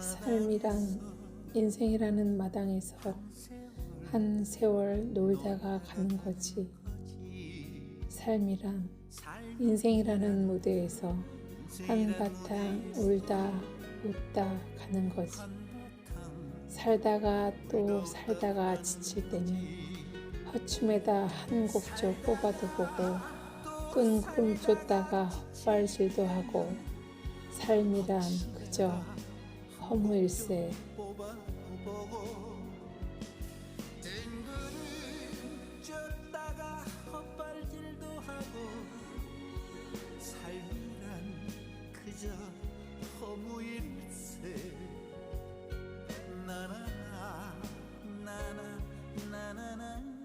삶이란 인생이라는 마당에서 한 세월 놀다가 가는 거지. 삶이란 인생이라는 무대에서 한바탕 울다 웃다 가는 거지. 살다가 또 살다가 지칠 때는 허춤에다 한 곡조 뽑아도 보고 뜬금 쫓다가 헛발질도 하고 삶이란 그저 허무일세. 허무일세. 나나나 나나 나나나